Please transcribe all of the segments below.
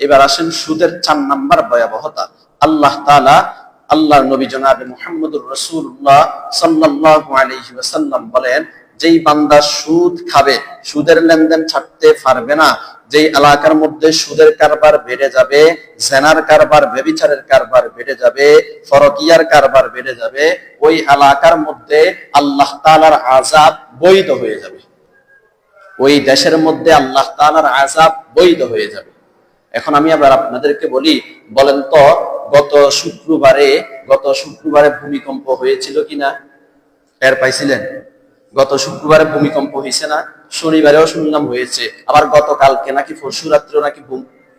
এবার আসেন সুদের চার নাম্বার ভয়াবহতা। আল্লাহ তাআলা আল্লাহর নবী জনাবে সাল্লাল্লাহু আলাইহি ওয়াসাল্লাম বলেন, যেই বান্দা সুদ খাবে, সুদের লেনদেন ছাড়তে পারবে না। যেই এলাকার মধ্যে সুদের কারবার বেড়ে যাবে, জেনার কারবার বেবিচারের কারবার বেড়ে যাবে, ফরকিয়ার কারবার বেড়ে যাবে, ওই এলাকার মধ্যে আল্লাহ তালার আযাব বৈধ হয়ে যাবে। ওই দেশের মধ্যে আল্লাহ তালার আযাব বৈধ হয়ে যাবে। এখন আমি আবার আপনাদেরকে বলি, বলেন তো, গত শুক্রবারে গত শুক্রবারে ভূমিকম্প হয়েছিল কিনা? টের পাইছিলেন? গত শুক্রবারে ভূমিকম্প হয়েছে না? শনিবারেও শুনলাম হয়েছে। আবার গতকালকে নাকি পরশু নাকি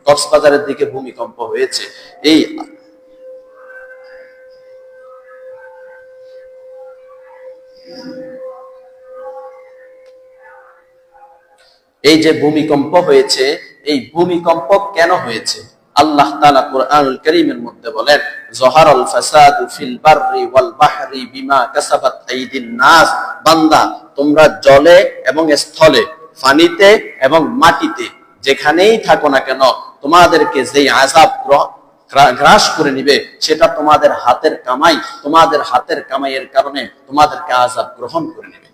কক্সবাজারের দিকে ভূমিকম্প হয়েছে। এই এই যে ভূমিকম্প হয়েছে এই ভূমিকম্প কেন হয়েছে? আল্লাহ তাআলা কোরআনুল কারীমের মধ্যে বলেন ফিল বাররি ওয়াল বাহরি বিমা কাসাবাত আইদিন নাস। বান্দা, তোমরা জলে এবং স্থলে, পানিতে এবং মাটিতে, যেখানেই থাকো না কেন, তোমাদেরকে যেই আযাব গ্রাস করে নিবে, সেটা তোমাদের হাতের কামাই, তোমাদের হাতের কামাইয়ের কারণে তোমাদেরকে আযাব গ্রহণ করে নেবে।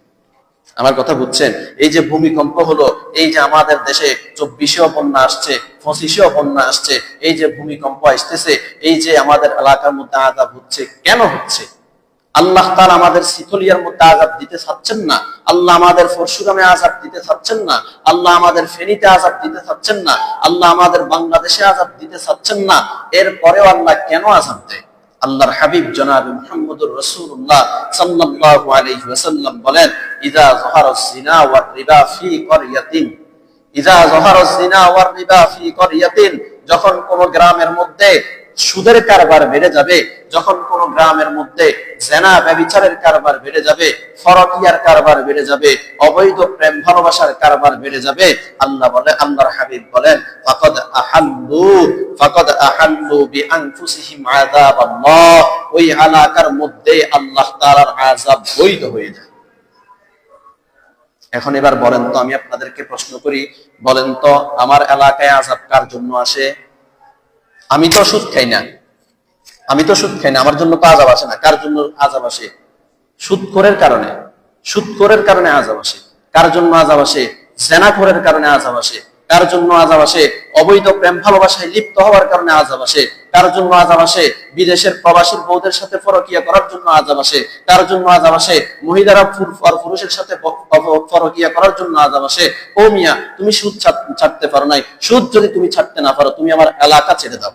আমার কথা বুঝছেন? এই যে ভূমিকম্প হলো, এই যে আমাদের দেশে চব্বিশেও বন্যা আসছে পঁচিশেও বন্যা আসছে, এই যে ভূমিকম্প আসতেছে, এই যে আমাদের এলাকার মধ্যে আজাব হচ্ছে, কেন হচ্ছে? আল্লাহ তার আমাদের শিথলিয়ার মধ্যে আজাব দিতে চাচ্ছেন না। আল্লাহ আমাদের পরশুরামে আজাব দিতে চাচ্ছেন না। আল্লাহ আমাদের ফেনীতে আজাব দিতে চাচ্ছেন না। আল্লাহ আমাদের বাংলাদেশে আজাব দিতে চাচ্ছেন না। এরপরেও আল্লাহ কেন আজাব দেয়? আল্লাহর হাবিব জনাব মুহাম্মদুর রাসূলুল্লাহ সাল্লাল্লাহু আলাইহি ওয়াসাল্লাম বলেন ইযা যাহারা জিনা ওয়ার রিবা ফি ক্বরিয়াতিন ইযা যাহারা জিনা ওয়ার রিবা ফি ক্বরিয়াতিন যখন কোন গ্রামের মধ্যে সুদের কারবার বেড়ে যাবে। যখন কোন গ্রামের মধ্যে জেনা ব্যভিচারের কারবার বেড়ে যাবে, ফরকিয়ার কারবার বেড়ে যাবে, অবৈধ প্রেম ভালোবাসার কারবার বেড়ে যাবে, আল্লাহ বলে, আল্লাহর হাবিব বলেন, ফাকাদ আহাল্লু ফাকাদ আহাল্লু বিআনফুসিহিম আযাবাল্লাহ। ওই এলাকার মধ্যে আল্লাহ তাআলার আযাব বৈধ হয়ে যায়। এখন এবার বলেন তো, আমি আপনাদেরকে প্রশ্ন করি, বলেন তো, আমার এলাকায় আযাব কার জন্য আসে? আমি তো সুদ খাই না। আমি তো সুদ খাই না, আমার জন্য তো আজাব আসে না। কার জন্য আজাব আসে? সুদখোরের কারণে। সুদখোরের কারণে আজাব আসে। কার জন্য আজাব আসে? জেনাখোরের কারণে আজাব আসে। কার জন্য আজাব আসে? অবৈধ প্রেম ভালোবাসায় লিপ্ত হওয়ার কারণে আজাব আসে। কার জন্য আজাব আসে? বিদেশের প্রবাসীর বউদের সাথে ফরকিয়া করার জন্য আজাব আসে। কার জন্য আজাব আসে? মহিলারা পুরুষের সাথে ফরকিয়া করার জন্য আজাব আসে। ও মিয়া, তুমি সুদ ছাড়- ছাড়তে পারো নাই। সুদ যদি তুমি ছাড়তে না পারো, তুমি আমার এলাকা ছেড়ে দাও।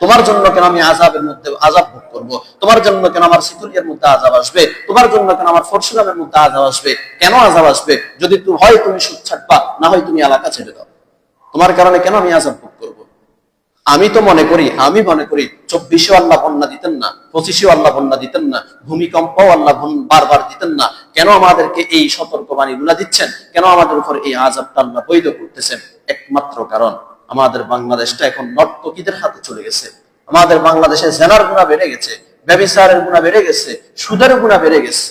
তোমার জন্য কেন আমি আজাবের মধ্যে আজাব ভোগ করব? তোমার জন্য কেন আমার শিথুলিয়ার মধ্যে আজাব আসবে? তোমার জন্য কেন আমার ফরসুরামের মধ্যে আজাব আসবে? কেন আজাব আসবে? যদি হয় তুমি সুদ ছাড়বা না হয় তুমি এলাকা ছেড়ে দাও। তোমার কারণে কেন আমি আজাব ভোগ করব? আমি তো মনে করি, আমি মনে করি, চব্বিশেও আল্লাহ বন্যা দিতেন না, পঁচিশেও আল্লাহ বন্যা দিতেন না, ভূমিকম্পও আল্লাহ বারবার দিতেন না। কেন আমাদেরকে এই সতর্ক বাণীগুলা দিচ্ছেন? কেন আমাদের উপর এই আজাবটা আল্লাহ বৈধ করতেছেন? একমাত্র কারণ আমাদের বাংলাদেশটা এখন নর্তকীদের হাতে চলে গেছে। আমাদের বাংলাদেশে জেনার গুণা বেড়ে গেছে ব্যবসায়ের গুণা বেড়ে গেছে, সুদের গুণা বেড়ে গেছে।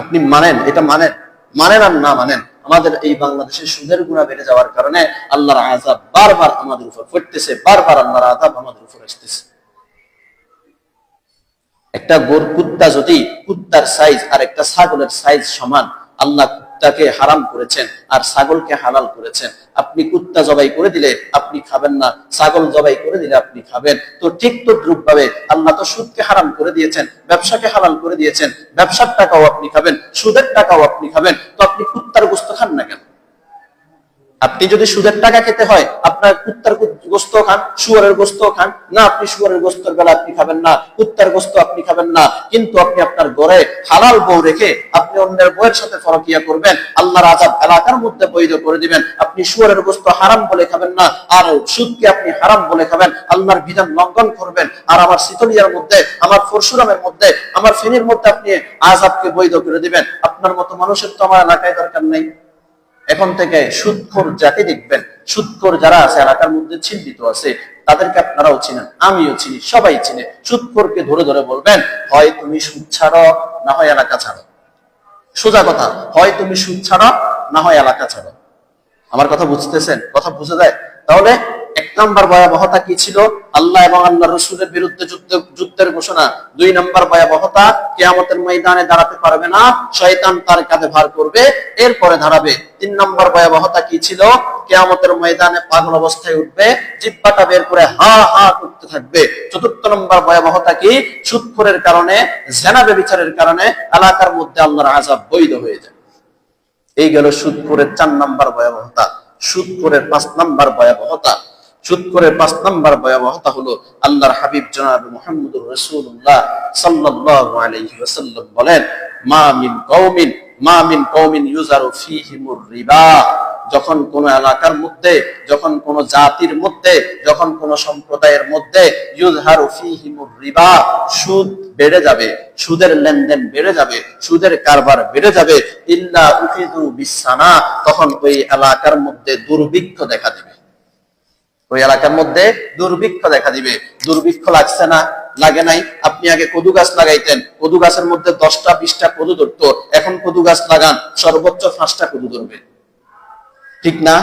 আপনি মানেন, এটা মানেন। মানেন আর না মানেন, আমাদের এই বাংলাদেশে সুদের গুণা বেড়ে যাওয়ার কারণে আল্লাহর আজাব বারবার আমাদের উপর পড়তেছে, বারবার আল্লাহর আজাব আমাদের উপর আসতেছে। একটা গোর কুত্তা যদি কুত্তার সাইজ আর একটা ছাগলের সাইজ সমান, আল্লাহ কুত্তাকে হারাম করেছেন আর ছাগলকে হালাল করেছেন। আপনি কুত্তা জবাই করে দিলে আপনি খাবেন না, ছাগল জবাই করে দিলে আপনি খাবেন। তো ঠিক তো ভাবে আল্লাহ তো সুদকে হারাম করে দিয়েছেন, ব্যবসাকে হালাল করে দিয়েছেন, ব্যবসার টাকাও আপনি খাবেন, সুদের টাকাও আপনি খাবেন। তো আপনি কুত্তার গোস্ত খান না কেন? আপনি যদি সুদের টাকা খেতে হয়, আপনার কুত্তার গোস্ত খান, শুয়ারের গোস্ত খান, না আপনি শুয়ারের গোস্তর বেলা আপনি খাবেন না, কুত্তার গোস্ত আপনি খাবেন না, কিন্তু আপনি আপনার ঘরে হালাল বউ রেখে আপনি অন্যের বউয়ের সাথে ফরকিয়া করবেন, আল্লাহর আজাব এলাকার মধ্যে বৈধ করে দিবেন, আপনি শুয়ারের গোস্ত হারাম বলে খাবেন না, আর সুদকে আপনি হারাম বলে খাবেন, আল্লাহর বিধান লঙ্ঘন করবেন, আর আমার শীতলিয়ার মধ্যে, আমার পরশুরামের মধ্যে, আমার ফেনীর মধ্যে আপনি আজাবকে বৈধ করে দিবেন, আপনার মতো মানুষের তো আমার এলাকায় দরকার নেই। এখন থেকে সুদখোর জাতি দেখবেন সুদখোর যারা আছে, এলাকার মধ্যে চিহ্নিত আছে, তাদেরকে আপনারাও চিনেন, আমিও চিনি, সবাই চিনে। সুদখোরকে ধরে ধরে বলবেন, হয় তুমি সুদ ছাড়ো, না হয় এলাকা ছাড়ো। সোজা কথা, হয় তুমি সুদ ছাড়ো, না হয় এলাকা ছাড়ো। আমার কথা বুঝতেছেন? কথা বুঝে যায়? তাহলে নাম্বার ভয়াবহতা কি ছিল? আল্লাহ এবং আল্লাহ রসুলের বিরুদ্ধে যুদ্ধ, যুদ্ধের ঘোষণা। দুই নাম্বার ভয়াবহতা, কেয়ামতের ময়দানে দাঁড়াতে পারবে না, শয়তান তার কাঁধে ভার করবে, এরপরে দাঁড়াবে। তিন নাম্বার ভয়াবহতা কি ছিল? কেয়ামতের ময়দানে পাগল অবস্থায় উঠবে, জিব্বাটা বের করে হা হা করতে থাকবে। চতুর্থ নম্বর ভয়াবহতা কি? সুৎখরের কারণে জেনাবে বিচারের কারণে এলাকার মধ্যে আল্লাহর আজাব বৈধ হয়ে যায়। এই গেল সুদপুরের চার নাম্বার ভয়াবহতা। সুদপুরের পাঁচ নাম্বার ভয়াবহতা। সুদপুরের পাঁচ নাম্বার ভয়াবহতা হলো আল্লাহর হাবিব জনাব মুহাম্মদুর রাসূলুল্লাহ সাল্লাল্লাহু আলাইহি ওয়াসাল্লাম বলেন, মা মিন কওমিন, মা মিন কওমিন ইউজারু ফীহিমুর রিবা। যখন কোন এলাকার মধ্যে, যখন কোন জাতির মধ্যে, যখন কোন সম্প্রদায়ের মধ্যে রিবা, সুদ বেড়ে যাবে, সুদের লেনদেন বেড়ে যাবে, সুদের কারবার বেড়ে যাবে, ইল্লা উফিদু বিসানা তখন ওই এলাকার মধ্যে দুর্ভিক্ষ দেখা দিবে। ওই এলাকার মধ্যে দুর্ভিক্ষ দেখা দিবে। দুর্ভিক্ষ লাগছে না, লাগে নাই। আপনি আগে কদু গাছ লাগাইতেন। কদু গাছের মধ্যে দশটা, বিশটা কদু ধরতো। এখন কদু গাছ লাগান, সর্বোচ্চ পাঁচটা কদু ধরবে। ঠিক না?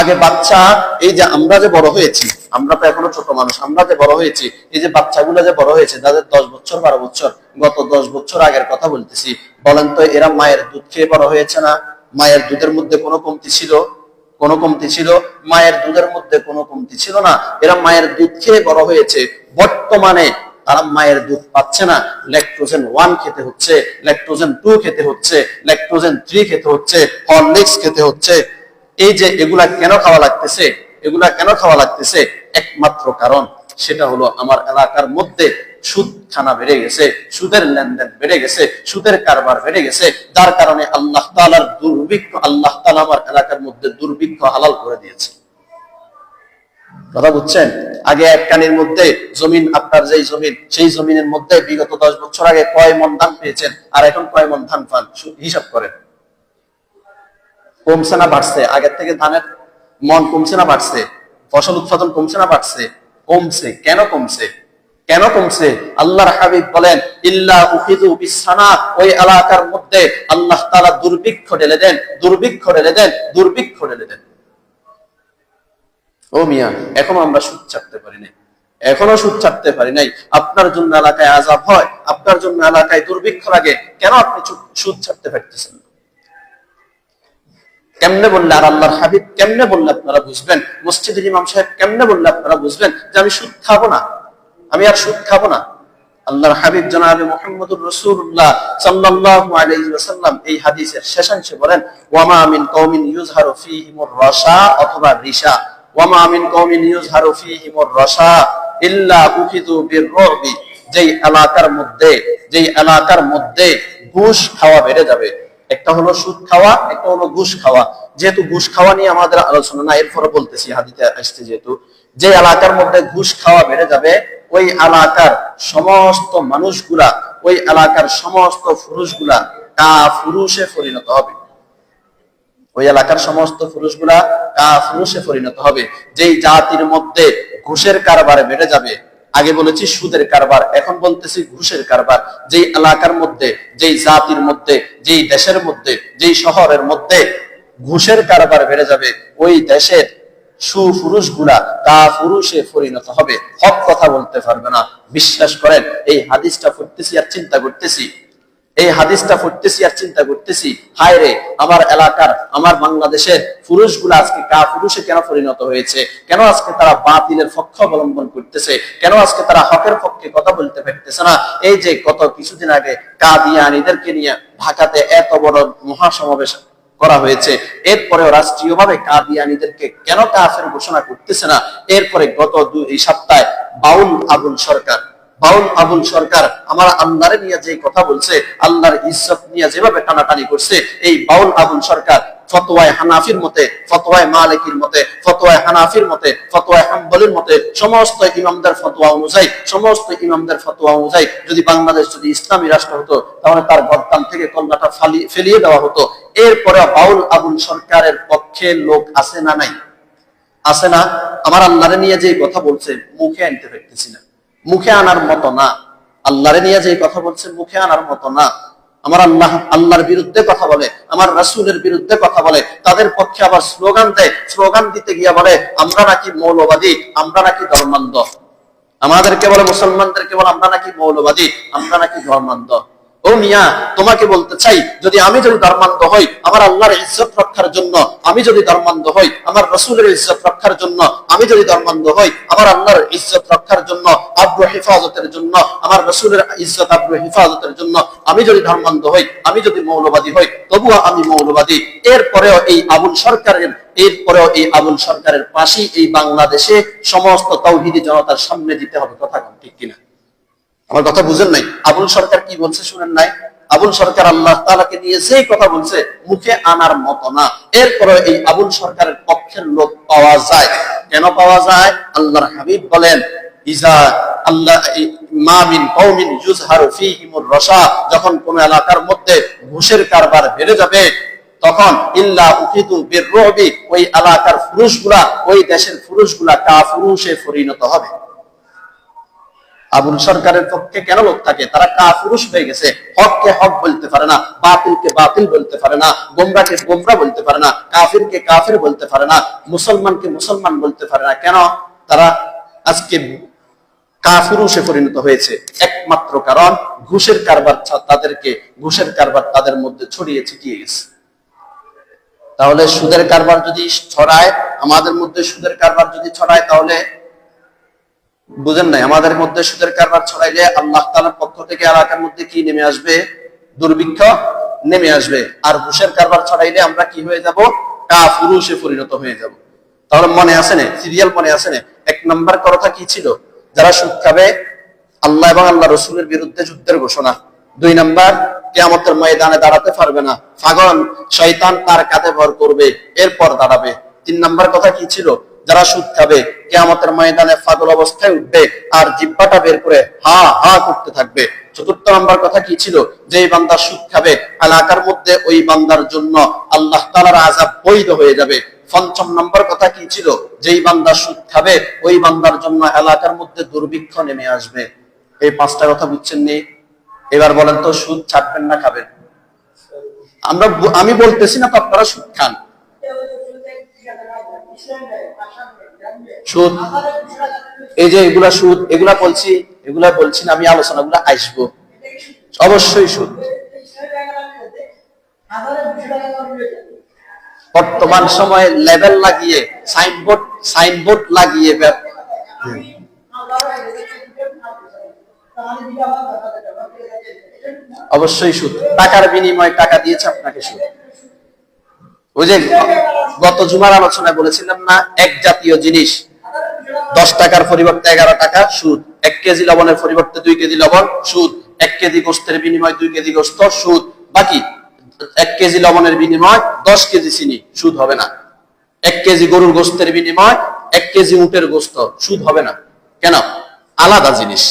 আগে বাচ্চা, এই যে আমরা যে বড় হয়েছি, আমরা তো এখনও ছোট মানুষ, আমরা যে বড় হয়েছি, এই যে বাচ্চাগুলো যে বড় হয়েছে, তাদের দশ বছর, বারো বছর, গত দশ বছর আগের কথা বলতেছি। বলেন তো, এরা মায়ের দুধ খেয়ে বড় হয়েছে না? মায়ের দুধের মধ্যে কোনো কমতি ছিল? কোনো কমতি ছিল, মায়ের দুধের মধ্যে কোনো কমতি ছিল না। এরা মায়ের দুধ খেয়ে বড় হয়েছে। বর্তমানে তারা মায়ের দুধ পাচ্ছে না। ল্যাকটোজেন ওয়ান খেতে হচ্ছে, ল্যাকটোজেন টু খেতে হচ্ছে, ল্যাকটোজেন থ্রি খেতে হচ্ছে, হরলিক্স খেতে হচ্ছে। এই যে এগুলা কেন খাওয়া লাগতেছে? এগুলা কেন খাওয়া লাগতেছে? একমাত্র কারণ সেটা হলো আমার এলাকার মধ্যে সুদ খানা বেড়ে গেছে, সুদের লেনদেন বেড়ে গেছে, সুদের কারবার বেড়ে গেছে, যার কারণে আল্লাহ তালার দুর্ভিক্ষ, আল্লাহ তালা আমার এলাকার মধ্যে দুর্ভিক্ষ হালাল করে দিয়েছে। কথা বুঝছেন? আগে মধ্যে জমিন, আপনার যেই জমিন, সেই জমিনের মধ্যে বিগত দশ বছর আগে কয় মন ধান পেয়েছেন, আর এখন কয় মন ধান পান? হিসাব করেন। কমছে না বাড়ছে? আগের থেকে ধানের মন কমছে না বাড়ছে? ফসল উৎপাদন কমছে না বাড়ছে? কমছে, কেন কমছে? কেন কমছে? আল্লাহর হাবিব বলেন, ইল্লা উখিদু বিসানা ওই এলাকার মধ্যে আল্লাহ তাআলা দুর্ভিক্ষ ঢেলে দেন, দুর্ভিক্ষ ঢেলে দেন, দুর্ভিক্ষ ঢেলে দেন। ও মিয়া, এখনও আমরা সুদ ছাড়তে পারি নাই। এখনও সুদ ছাড়তে পারি নাই। আপনার জন্য এলাকায় আজাব হয়, আপনার জন্য এলাকায় দুর্ভিক্ষ লাগে। কেন আপনি সুদ ছাড়তে পারতেছেন? কেমনে বললে আর আল্লাহর হাবিব কেমনে বললে আপনারা বুঝবেন? মসজিদের ইমাম সাহেব কেমনে বললে আপনারা বুঝবেন যে আমি সুদ খাব না? আমি আর সুদ খাব না? আল্লাহর হাবিব জনাবে মুহাম্মদুর রাসূলুল্লাহ সাল্লাল্লাহু আলাইহি ওয়াসাল্লাম এই হাদিসের শেষাংশে বলেন, ওয়ামা মিন কওমিন ইউজহারু ফীহিমুর রাশা অথবা রিশা। ওয়ামা মিন কওমিন ইউজহারু ফীহিমুর রাশা ইল্লা উখিদু বিররবি। যেই এলাকার মধ্যে, যেই এলাকার মধ্যে ঘুষ খাওয়া বেড়ে যাবে। একটা হলো সুদ খাওয়া, একটা হলো ঘুষ খাওয়া। যেহেতু ঘুষ খাওয়া নিয়ে আমাদের আলোচনা না এরপরে বলতেছি, হাদিতে আসছে যেহেতু, যে এলাকার মধ্যে ঘুষ খাওয়া বেড়ে যাবে, ওই এলাকার সমস্ত মানুষগুলা, ওই এলাকার সমস্ত পুরুষগুলা, কা পুরুষে পরিণত হবে। ওই এলাকার সমস্ত পুরুষগুলা কাফুরুষে পরিণত হবে। যেই জাতির মধ্যে ঘুষের কারবার বেড়ে যাবে আগে বলেছি সুদের কারবার, এখন বলতেছি ঘুষের কারবার। যেই এলাকার মধ্যে, যেই জাতির মধ্যে, যেই দেশের মধ্যে, যেই শহরের মধ্যে ঘুষের কারবার বেড়ে যাবে, ওই দেশের সুপুরুষগুলা তা পুরুষে পরিণত হবে। হক কথা বলতে পারবে না। বিশ্বাস করেন, এই হাদিসটা পড়তেছি আর চিন্তা করতেছি। এই হাদিসটা পড়তেছি আর চিন্তা করতেছি, হায় রে, আমার এলাকার, আমার বাংলাদেশের পুরুষগুলো আজকে কা পুরুষে কেন পরিণত হয়েছে? কেন আজকে তারা বাতিলের পক্ষ অবলম্বন করতেছে? কেন আজকে তারা হকের পক্ষে কথা বলতে পারতেছে না? এই যে গত কিছুদিন আগে কাদিয়ানিদেরকে নিয়ে ঢাকাতে এত বড় মহাসমাবেশ করা হয়েছে, এরপরেও রাষ্ট্রীয়ভাবে কাদিয়ানিদেরকে কেন কাফের ঘোষণা করতেছে না? এরপরে গত দুই সপ্তাহে বাউল আবুল সরকার বাউল আবুল সরকার আমার আল্লাহরে নিয়ে যে কথা বলছে, আল্লাহর ইজ্জত নিয়ে যেভাবে টানাটানি করছে, এই বাউল আবুল সরকার ফতোয়ায় হানাফির মতে, ফতোয়ায় মালিকির মতে, ফতোয়ায় হানাফির মতে, ফতোয়ায় হাম্বলির মতে, সমস্ত ইমামদের ফতোয়া অনুযায়ী, সমস্ত ইমামদের ফতোয়া অনুযায়ী যদি বাংলাদেশ যদি ইসলামী রাষ্ট্র হতো, তাহলে তার গদ্দান থেকে ফালি- ফেলিয়ে দেওয়া হতো। এরপরে বাউল আবুল সরকারের পক্ষে লোক আছে না নাই? আছে না? আমার আল্লাহরে নিয়ে যে কথা বলছে, মুখে আনতে পারতেছি না। মুখে আনার মতো না। আল্লাহরে নিয়ে যে কথা বলছে, মুখে আনার মতো না। আমার আল্লাহ, আল্লাহর বিরুদ্ধে কথা বলে, আমার রাসুলের বিরুদ্ধে কথা বলে, তাদের পক্ষে আবার স্লোগান দেয়। স্লোগান দিতে গিয়া বলে, আমরা নাকি মৌলবাদী, আমরা নাকি ধর্মান্ধ। আমাদেরকে বলে, মুসলমানদেরকে বলে, আমরা নাকি মৌলবাদী, আমরা নাকি ধর্মান্ধ। ও মিয়া, তোমাকে বলতে চাই, যদি আমি যদি ধর্মান্ধ হই, আমার আল্লাহর ইজ্জত রক্ষার জন্য, আমি যদি ধর্মান্ধ হই, আমার রসুলের ইজ্জত রক্ষার জন্য, আমি যদি ধর্মান্ধ হই, আমার আল্লাহর ইজ্জত রক্ষার জন্য, আব্রু হেফাজতের জন্য, আমার রসুলের ইজ্জত, আব্রু হেফাজতের জন্য, আমি যদি ধর্মান্ধ হই, আমি যদি মৌলবাদী হই, তবুও আমি মৌলবাদী। এরপরেও এই আবুল সরকারের, এরপরেও এই আবুল সরকারের পাশেই এই বাংলাদেশে সমস্ত তৌহিদি জনতার সামনে দিতে হবে, কথা ঠিক কিনা? আমার কথা বুঝেন নাই? আবুল সরকার কি বলছে শুনেন নাই? আবুল সরকার আল্লাহ তালাকে নিয়ে সেই কথা বলছে, মুখে আনার মতো না। এরপরে এই আবুল সরকারের পক্ষের লোক পাওয়া যায়। কেন পাওয়া যায়? আল্লাহর হাবিব বলেন যখন কোন এলাকার মধ্যে ঘুষের কারবার বেড়ে যাবে, তখন ইল্লা ওই এলাকার পুরুষগুলা, ওই দেশের পুরুষগুলা কাফুরুষে পরিণত হবে। আবুল সরকারের পক্ষে কেন লোক থাকে? তারা কাফুরুষ হয়ে গেছে। হককে হক বলতে পারে না, বাতিলকে বাতিল বলতে পারে না, গোমরাকে গোমরা বলতে পারে না, কাফিরকে কাফির বলতে পারে না, মুসলমানকে মুসলমান বলতে পারে না। কেন? তারা আজকে কাফুরুষে পরিণত হয়েছে। একমাত্র কারণ, ঘুষের কারবার তাদেরকে, ঘুষের কারবার তাদের মধ্যে ছড়িয়ে ছিটিয়ে গেছে। তাহলে সুদের কারবার যদি ছড়ায়, আমাদের মধ্যে সুদের কারবার যদি ছড়ায়, তাহলে বুঝেন নাই? আমাদের মধ্যে সুদের কারবার ছড়াইলে আল্লাহ তালার পক্ষ থেকে এলাকার মধ্যে কি নেমে আসবে? দুর্ভিক্ষ নেমে আসবে। আর ঘুষের কারবার ছড়াইলে আমরা কি হয়ে যাব? কাফুরুষে পরিণত হয়ে যাব। তাহলে মনে আছে না? সিরিয়াল মনে আছে না? এক নাম্বার কথা কি ছিল? যারা সুদ খাবে, আল্লাহ এবং আল্লাহ রসুলের বিরুদ্ধে যুদ্ধের ঘোষণা। দুই নাম্বার, কেয়ামতের ময়দানে দাঁড়াতে পারবে না। ফাগন শয়তান তার কাঁধে ভর করবে, এরপর দাঁড়াবে। তিন নাম্বার কথা কি ছিল? যারা সুদ খাবে, কেয়ামতের ময়দানে ফাগল অবস্থায় উঠবে আর জিব্বাটা বের করে হা হা করতে থাকবে। চতুর্থ নম্বর কথা কি ছিল? যে বান্দা সুদ খাবে, এলাকার মধ্যে ওই বান্দার জন্য আল্লাহ তালার আজাব বৈধ হয়ে যাবে। পঞ্চম নম্বর কথা কি ছিল? যেই বান্দা সুদ খাবে, ওই বান্দার জন্য এলাকার মধ্যে দুর্ভিক্ষ নেমে আসবে। এই পাঁচটা কথা বুঝছেন নি? এবার বলেন তো, সুদ ছাড়বেন না খাবেন? আমরা আমি বলতেছি না তো আপনারা সুদ খান। সুদ। এই যে এগুলা সুদ, এগুলা বলছি এগুলা বলছি না, আমি আলোচনাগুলো আসব। অবশ্যই সুদ। বর্তমান সময়ে লেভেল লাগিয়ে সাইনবোর্ড সাইনবোর্ড লাগিয়ে অবশ্যই সুদ। টাকার বিনিময়ে টাকা দিয়েছে আপনাকে সুদ। যে গত জুমার আলোচনায় বলেছিলাম না, এক জাতীয় জিনিস, দশ টাকার পরিবর্তে এগারো টাকা, সুদ। এক কেজি লবণের পরিবর্তে দুই কেজি লবণ, সুদ। এক কেজি গোস্তের বিনিময়ে দুই কেজি গোস্ত, সুদ। বাকি, এক কেজি লবণের বিনিময় দশ কেজি চিনি, সুদ হবে না। এক কেজি গরুর গোস্তের বিনিময় এক কেজি উটের গোস্ত, সুদ হবে না। কেন? আলাদা জিনিস।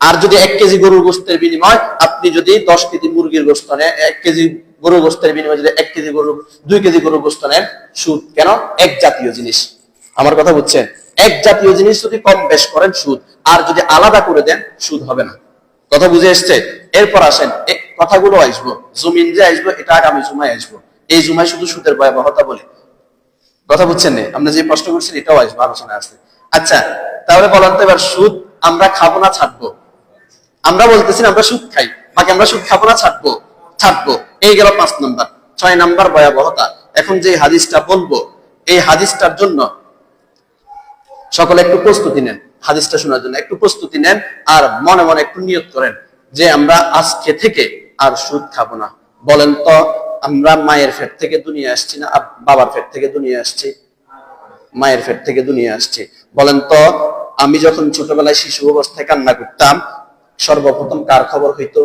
আর যদি এক কেজি গরুর গোস্তের বিনিময় আপনি যদি দশ কেজি মুরগির গোস্ত এক কেজি গরুর গোস্তের বিনিময়ে যদি এক কেজি গরু, দুই কেজি গরু গোস্ত নেন, সুদ কেন? এক জাতীয় জিনিস। আমার কথা বুঝছেন? এক জাতীয় জিনিস যদি কম বেশ করেন, সুদ। আর যদি আলাদা করে দেন, সুদ হবে না। কথা বুঝে এসছে? এরপর আসেন কথাগুলো আসব। জমিন যে আসব, এটা আগামী জুমায় আসব। এই জুমায় শুধু সুদের ভয়াবহতা বলি। কথা বুঝছেন না? আমরা যে প্রশ্ন করছেন, এটাও আসব, আলোচনায় আসছে আচ্ছা তাহলে বলেন তো এবার সুদ আমরা খাব না ছাড়বো? আমরা বলতেছি আমরা সুদ খাই। বাকি আমরা সুদ খাব না, ছাড়বো? ছাড়বো। এই গেল পাঁচ নাম্বার। ছয় নাম্বার ভয়াবহতা। এখন যে হাদিসটা বলব, এই হাদিসটার জন্য সকলে একটু প্রস্তুতি নেন, হাদিসটা শোনার জন্য একটু প্রস্তুতি নেন আর মনে মনে একটু নিয়ত করেন যে আমরা আজকে থেকে আর সুদ খাব না। বলেন তো, আমরা মায়ের ফেট থেকে দুনিয়া আসছি না? বাবার ফেট থেকে দুনিয়া আসছি? মায়ের ফেট থেকে দুনিয়া আসছি। বলেন তো, আমি যখন ছোটবেলায় শিশু অবস্থায় কান্না করতাম, সর্বপ্রথম কার খবর হইতো?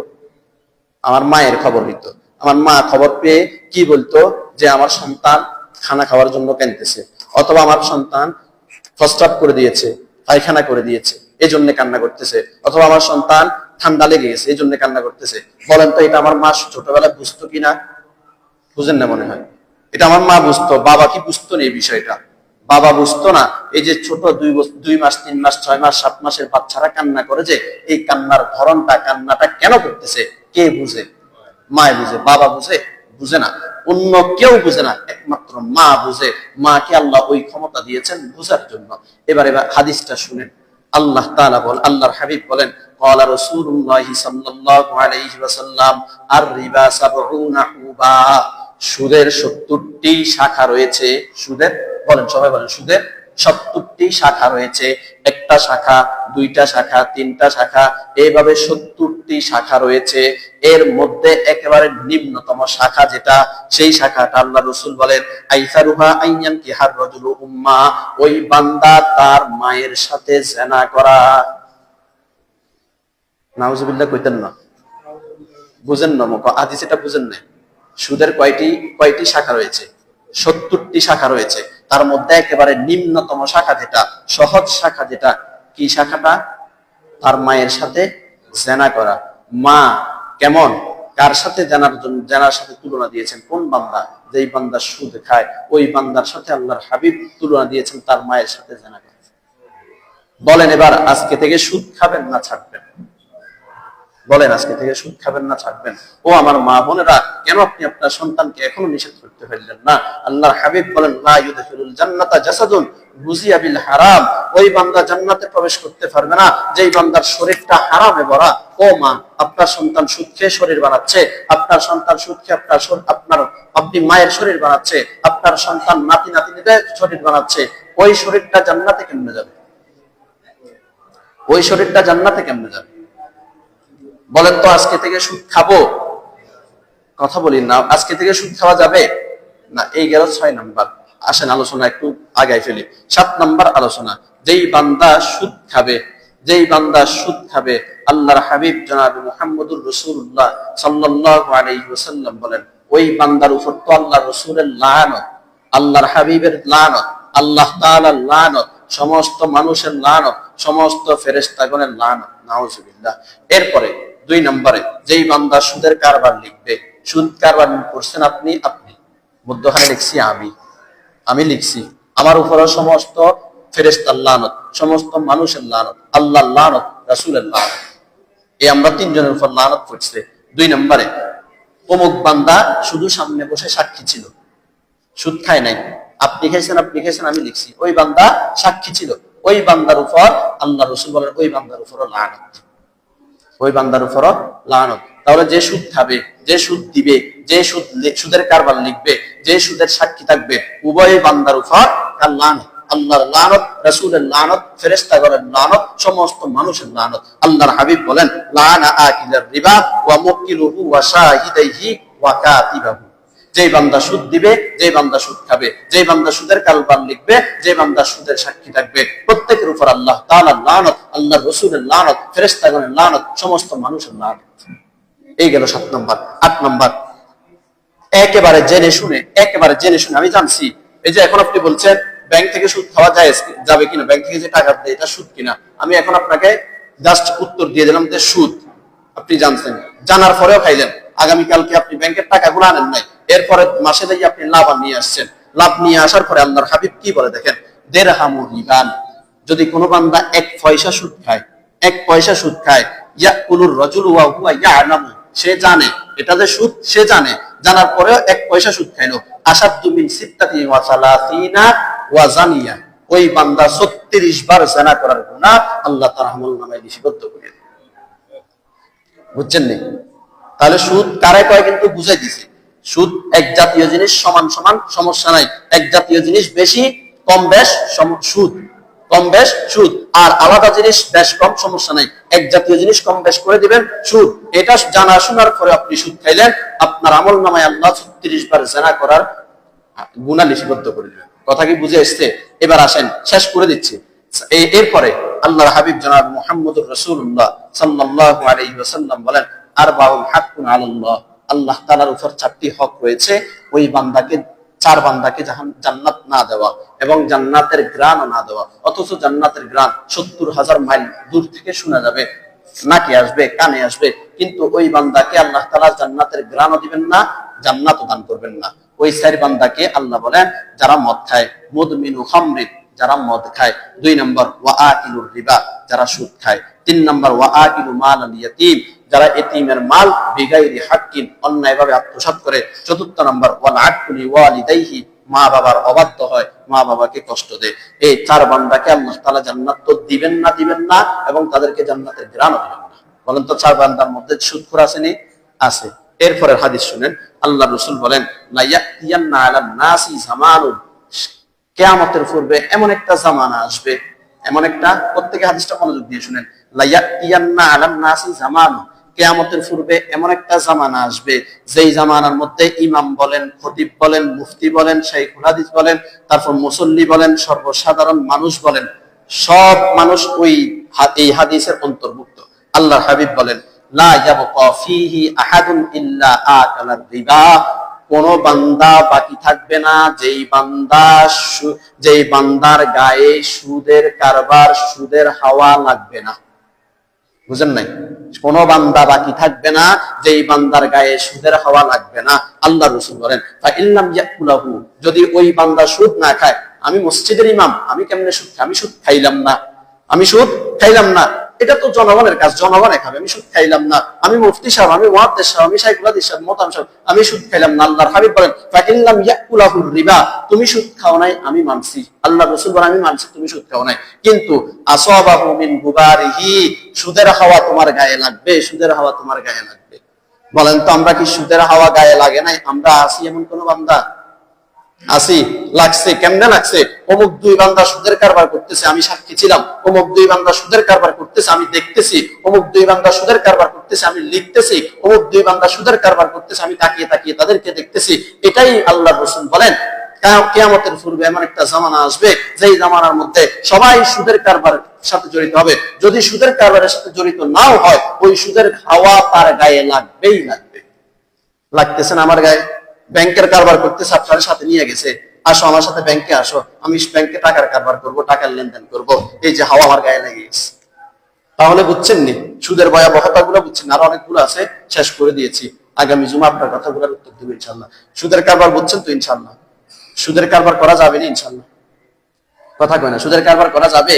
আমার মায়ের খবর হইতো। আমার মা খবর পেয়ে কি বলতো যে আমার সন্তান খানা খাওয়ার জন্য কানতেছে অথবা আমার সন্তান ফস্টাপ করে দিয়েছে, পায়খানা করে দিয়েছে এই জন্য কান্না করতেছে, অথবা আমার সন্তান ঠান্ডা লেগে গেছে এই জন্য কান্না করতেছে। বলেন তো, এটা আমার মা ছোটবেলায় বুঝতো কিনা? বুঝেন না মনে হয়। এটা আমার মা বুঝতো, বাবা কি বুঝতো না এই বিষয়টা? বাবা বুঝতো না, এই যে ছোট দুই দুই মাস, তিন মাস, ছয় মাস, সাত মাসের বাচ্চারা কান্না করে যে, এই কান্নার ধরনটা, কান্নাটা কেন করতেছে? কে বুঝে? মায় বুঝে বাবা বুঝে বুঝে না অন্য কেউ বুঝে না একমাত্র মা বুঝে মাকে আল্লাহ ওই ক্ষমতা দিয়েছেন বুঝার জন্য এবার এবার হাদিসটা শুনেন আল্লাহ তাআলা বল আল্লাহর হাবিব বলেন قال رسول الله صلى الله عليه وسلم الربا 70 حوبا সুদের 70টি শাখা রয়েছে সুদের বলেন সবাই বলেন সুদের সত্তরটি শাখা রয়েছে। একটা শাখা, দুইটা শাখা, তিনটা শাখা, এইভাবে সত্তরটি শাখা রয়েছে। এর মধ্যে একেবারে নিম্নতম শাখা যেটা, সেই শাখাটা আল্লাহ রসুল বলেন, আইসারুহা আইয়ান কি হার রজুলু উম্মা ওই বান্দা তার মায়ের সাথে জেনা করা। নাউজুবিল্লাহ কইতেন না। বুঝেন না মুখ আদি সেটা বুঝেন না সুদের কয়টি কয়টি শাখা রয়েছে? সত্তরটি শাখা রয়েছে। তার মধ্যে একেবারে নিম্নতম শাখা যেটা, সহজ শাখা যেটা, কি শাখাটা? তার মায়ের সাথে জেনা করা। মা কেমন? কার সাথে জানার জন্য জানার সাথে তুলনা দিয়েছেন? কোন বান্দা? যেই বান্দা সুদ খায়, ওই বান্দার সাথে আল্লাহর হাবিব তুলনা দিয়েছেন, তার মায়ের সাথে জেনা করা। বলেন এবার আজকে থেকে সুদ খাবেন না ছাড়বেন? বলেন, আজকে থেকে সুদ খাবেন না ছাড়বেন ও আমার মা বোনেরা, কেন আপনি আপনার সন্তানকে এখনও নিষেধ করতে পারলেন না? আল্লাহর হাবিব বলেন জান্নাতা জাসাদুন বিল হারাম। ওই বান্দা জান্নাতে প্রবেশ করতে পারবে না। যেই বান্দার শরীরটা হারামে ভরা, ও মা, আপনার সন্তান সুদ খেয়ে শরীর বানাচ্ছে, আপনার সন্তান সুদ খেয়ে আপনার আপনার, আপনি মায়ের শরীর বানাচ্ছে, আপনার সন্তান নাতি নাতিনিদের শরীর বানাচ্ছে, ওই শরীরটা জান্নাতে কেমনে যাবে? ওই শরীরটা জান্নাতে কেমনে যাবে? বলেন তো, আজকে থেকে সুদ খাব? কথা বলি না, আজকে থেকে সুদ খাওয়া যাবে? না, এই গেল ছয় নাম্বার। আসেন, আলোচনা একটু আগাই ফেলি। সাত নাম্বার আলোচনা, যেই বান্দা সুদ খাবে, যেই বান্দা সুদ খাবে, আল্লাহর হাবিব জনাব মুহাম্মদুর রসুল্লাহ আলাইহি বলেন, ওই বান্দার উপর তো আল্লাহ রসুলের লানত, আল্লাহর হাবিবের লানত, আল্লাহ তাআলার লানত, সমস্ত মানুষের লানত, সমস্ত ফেরেশতাগণের লানত, নাউজুবিল্লাহ। এরপরে দুই নম্বরে, যেই বান্দা সুদের কারবার লিখবে, সুদ কারবার করছেন আপনি আপনি। মধ্যখানে লিখছি আমি। আমি লিখছি, আমার উপরে সমস্ত ফেরেস্তার লানত, সমস্ত মানুষের লানত আল্লাহ লানত, রাসুলের লানত। এই আমরা তিনজনের উপর লানত করছে। দুই নম্বরে, অমুক বান্দা শুধু সামনে বসে সাক্ষী ছিল, সুদ খায় নাই। আপনি খাইছেন আপনি খাইছেন, আমি লিখছি, ওই বান্দা সাক্ষী ছিল, ওই বান্দার উপর আল্লাহ রসুল বলেন, ওই বান্দার উপরও লানত। ওই বান্দার উপর লানত। তাহলে যে সুদ খাবে, যে সুদ দিবে, যে সুদ সুদের কারবার লিখবে, যে সুদের সাক্ষী থাকবে, উভয় বান্দার উপর তার লানত। আল্লাহর লানত, রাসূলের লানত, ফেরেশতাগণের লানত, সমস্ত মানুষের লানত। আল্লাহর হাবিব বলেন, লানা আকিলার রিবা ওয়া মুকিলুহু ওয়া শাহিদাইহি ওয়া কাতিবাহু। যেই বান্দা সুদ দিবে, যেই বান্দা সুদ খাবে, যেই বান্দা সুদের কালবার লিখবে যে বান্দা সুদের সাক্ষী থাকবে, প্রত্যেকের উপর আল্লাহ তাআলার লানত, আল্লাহর রসুলের লানত, ফেরেশতাগণের লানত, সমস্ত মানুষের লানত। এই গেল সাত নম্বর, আট নম্বর। একেবারে জেনে শুনে, একেবারে জেনে শুনে আমি জানছি, এই যে এখন আপনি বলছেন, ব্যাংক থেকে সুদ খাওয়া যায়, যাবে কিনা? ব্যাংক থেকে যে টাকা দেয়, এটা সুদ কিনা? আমি এখন আপনাকে জাস্ট উত্তর দিয়ে দিলাম যে সুদ। আপনি জানছেন, জানার পরেও খাইলেন। আগামীকালকে আপনি ব্যাংকের টাকাগুলো আনেন নাই। এরপরে মাসে দিয়ে আপনি লাভ নিয়ে আসছেন। লাভ নিয়ে আসার পরে আল্লাহর হাবিব কি বলে দেখেন? দের রিবান। যদি কোনো বান্দা এক পয়সা সুদ খায়, এক পয়সা সুদ খায় ইয়া কুলুর রজুল ওয়া হুয়া সে জানে, এটা যে সুদ, সে জানে। জানার পরেও এক পয়সা সুদ খাইলো। আসাদু মিন সিত্তাতি ওয়া ওয়া জানিয়া। ওই বান্দা 36 বার জানা করার গুনাহ আল্লাহ তাআলা আমল নামায় লিপিবদ্ধ করে বুঝছেন নি? তাহলে সুদ কারে কয় কিন্তু বুঝাই দিছে সুদ, এক জাতীয় জিনিস সমান সমান, সমস্যা নাই। এক জাতীয় জিনিস বেশি, কম বেশ সুদ। কম বেশ, সুদ। আর আলাদা জিনিস বেশ, কম, সমস্যা নাই। এক জাতীয় জিনিস কম, বেশ করে দিবেন, সুদ। এটা জানা শোনার পরে আপনি সুদ খাইলেন, আপনার আমল নামায় আল্লাহ ছত্রিশ বার জেনা করার গুণা লিপিবদ্ধ করে দিবেন কথা কি বুঝে এসছে? এবার আসেন, শেষ করে দিচ্ছি। এরপরে আল্লাহর হাবিব জনাব মুহাম্মদুর রাসূলুল্লাহ সাল্লাল্লাহু আলাইহি ওয়াসাল্লাম বলেন, আরবাউল হাক্কুন আলাল্লাহ। আল্লাহ তাআলার উপর চারটি হক রয়েছে, ওই বান্দাকে, চার বান্দাকে জান্নাত না দেওয়া এবং জান্নাতের গ্রাণ না দেওয়া। অথচ জান্নাতের গ্রাণ সত্তর হাজার মাইল দূর থেকে শোনা যাবে, নাকি আসবে, কানে আসবে, কিন্তু ওই বান্দাকে আল্লাহ তাআলা জান্নাতের গ্রাণও দিবেন না, জান্নাতও দান করবেন না। ওই চার বান্দাকে আল্লাহ বলেন, যারা মদ খায় মদ মিনু খামরিন যারা মদ খায়। দুই নম্বর, ওয়া আকিলুর রিবা, যারা সুদ খায়। তিন নম্বর, ওয়া আকিলু মাল আল ইয়াতিম যারা এতিমের মাল বিগাইরি হাক্কিন অন্যায়ভাবে আত্মসাৎ করে, চতুর্থ নম্বর ওয়াল ওয়ালিদাইহি, মা বাবার অবাধ্য হয়, মা বাবাকে কষ্ট দেয়। এই চার বান্দাকে আল্লাহ তাআলা জান্নাত তো দিবেন না দিবেন না, এবং তাদেরকে জান্নাতের গ্রাণও দিবেন না। বলেন তো চার বান্দার মধ্যে সুদখোর আসেনি আছে। এরপরে হাদিস শুনেন আল্লাহ রসুল বলেন লা ইয়াতিয়ান্না আলান নাসি জামানুন। কেয়ামতের পূর্বে এমন একটা জামানা আসবে, এমন একটা, প্রত্যেকে হাদিসটা মনোযোগ দিয়ে শুনেন লাইয়াতিয়ান্না আলান নাসি জামানু কেয়ামতের পূর্বে এমন একটা জামানা আসবে। যেই জামানার মধ্যে ইমাম বলেন, খতিব বলেন, মুফতি বলেন, শাইখুল হাদিস বলেন, তারপর মুসল্লি বলেন, সর্বসাধারণ মানুষ বলেন, সব মানুষ ওই এই হাদিসের অন্তর্ভুক্ত। আল্লাহ হাবিব বলেন কোন বান্দা বাকি থাকবে না। যেই বান্দা যেই বান্দার গায়ে সুদের কারবার, সুদের হাওয়া লাগবে না। বুঝেন নাই? কোন বান্দা বাকি থাকবে না, যেই বান্দার গায়ে সুদের হাওয়া লাগবে না। আল্লাহ রসুল বলেন তা ইল্লাম ইয়াকুলাহু যদি ওই বান্দা সুদ না খায়, আমি মসজিদের ইমাম, আমি কেমনে সুদ? আমি সুদ খাইলাম না। আমি সুদ খাইলাম না। এটা তো জনগণের কাজ, জনগণে খাবে, আমি সুদ খাইলাম না। আমি মুফতি সাহেব, আমি ওয়াদ্দের সাহেব, আমি হাদিস সাহেব, মোতাম সাহেব, আমি সুদ খাইলাম না, আল্লাহর হাবিব বলেন ফা ইল্লাম ইয়াকুলাহু রিবা তুমি সুদ খাও নাই, আমি মানছি। আল্লাহ রাসূল বলেন, আমি মানছি, তুমি সুদ খাও নাই। কিন্তু আসাবাহু মিন গুবারিহি, সুদের হাওয়া তোমার গায়ে লাগবে, সুদের হাওয়া তোমার গায়ে লাগবে। বলেন তো, আমরা কি সুদের হাওয়া গায়ে লাগে নাই? আমরা আসি এমন কোন বান্দা? আসি, লাগছে, কেমনে লাগছে? অমুক দুই বান্দা সুদের কারবার করতেছে, আমি সাক্ষী ছিলাম। অমুক দুই বান্দা সুদের কারবার করতেছে, আমি দেখতেছি। অমুক দুই বান্দা সুদের কারবার করতেছে, আমি লিখতেছি। অমুক দুই বান্দা সুদের কারবার করতেছে, আমি তাকিয়ে তাকিয়ে তাদেরকে দেখতেছি। এটাই আল্লাহ বলেন। কেয়ামতের পূর্বে এমন একটা জামানা আসবে, যেই জামানার মধ্যে সবাই সুদের কারবার সাথে জড়িত হবে। যদি সুদের কারবারের সাথে জড়িত নাও হয়, ওই সুদের হাওয়া তার গায়ে লাগবেই লাগবে। লাগতেছে না আমার গায়ে? ব্যাংকের কারবার করতেছে আপনার সাথে নিয়ে গেছে। আসো, আমার সাথে ব্যাংকে আসো। আমি ব্যাংকে টাকার কারবার করব, টাকার লেনদেন করব। এই যে হাওয়া আমার গায়ে লেগে গেছে। তাহলে বুঝছেন নি সুদের ভয়াবহতা গুলো বুঝছেন? আরও অনেকগুলো আছে, শেষ করে দিয়েছি। আগামী জুমা আপনার কথাগুলোর উত্তর দেবো ইনশাল্লাহ সুদের কারবার বুঝছেন তো ইনশাল্লাহ সুদের কারবার করা যাবে না ইনশাল্লাহ কথা কয় না, সুদের কারবার করা যাবে?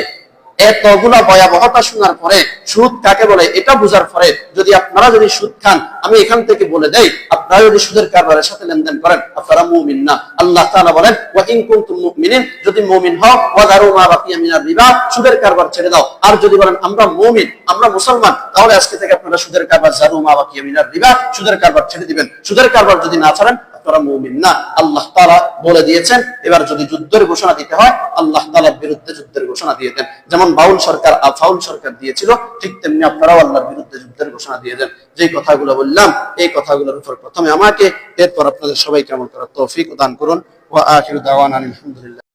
এতগুলা ভয়াবহতা শোনার পরে সুদ কাকে বলে? এটা বুঝার পরে যদি আপনারা যদি সুদ খান, আমি এখান থেকে বলে দেই, আপনারা যদি সুদের কারবারের সাথে লেনদেন করেন, আপনারা মুমিন না। আল্লাহ তাআলা বলেন, ওয়া ইন কুনতুম মুমিনিন যদি মুমিন হও, ওয়া দারু মা বাকিয়া মিনার রিবা সুদের কারবার ছেড়ে দাও। আর যদি বলেন, আমরা মুমিন, আমরা মুসলমান তাহলে আজকে থেকে আপনারা সুদের কারবার জারু মা বাকিয়া মিনার রিবা সুদের কারবার ছেড়ে দিবেন। সুদের কারবার যদি না ছাড়েন আপনারা মৌমিন না। আল্লাহ তালা বলে দিয়েছেন, এবার যদি যুদ্ধের ঘোষণা দিতে হয়, আল্লাহ তালার বিরুদ্ধে যুদ্ধের ঘোষণা দিয়ে দেন। যেমন বাউল সরকার আফাউল সরকার দিয়েছিল, ঠিক তেমনি আপনারাও আল্লাহর বিরুদ্ধে যুদ্ধের ঘোষণা দিয়ে দেন। যে কথাগুলো বললাম, এই কথাগুলোর উপর প্রথমে আমাকে, এরপর আপনাদের সবাইকে আমল করার তৌফিক দান করুন। ওয়া আখিরু দাওয়ান আলহামদুলিল্লাহ।